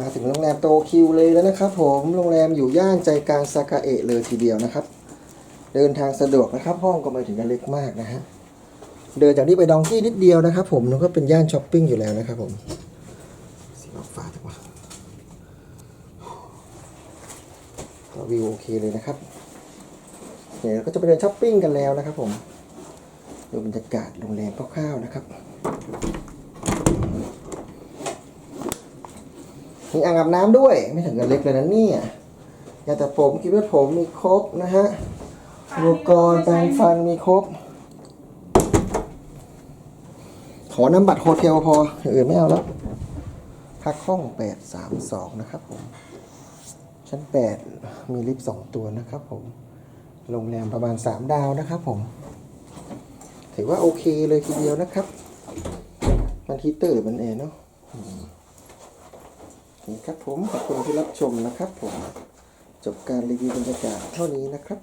มาถึงโรงแรมโตคิวเลยแล้วนะครับ ผมโรงแรมอยู่ย่านใจกลางซากาเอะเลยทีเดียวนะครับ เดินทางสะดวกนะครับ ห้องก็ไม่ถึงกับเล็กมากนะฮะเดินจากนี้ไปดองกี้นิดเดียวนะครับ ผมแล้วก็เป็นย่านช้อปปิ้งอยู่แล้วนะครับ ผมสีฟ้าจังวะวิวโอเคเลยนะครับเดี๋ยวก็จะไปเดินช้อปปิ้งกันแล้วนะครับ ผมดูบรรยากาศโรงแรมคร่าวๆนะครับ มีอ่างอาบน้ำด้วย ไม่ถึงกับเล็กเลยนะเนี่ยยาแต่ผมคิดว่าผมมีครบนะฮะอุปกรณ์แปรงฟันมีครบ ขอน้ำบัตรโฮเทลพออย่างอื่นไม่เอาแล้วพักห้อง832นะครับผม ชั้น8มีลิฟต์2ตัวนะครับผม โรงแรมประมาณ3ดาวนะครับผม ถือว่าโอเคเลยทีเดียวนะครับ มันฮีเตอร์หรือมันแอร์เนาะ นี่ครับผมขอบคุณที่รับชมนะครับผม จบการรีวิวบรรยากาศเท่านี้นะครับ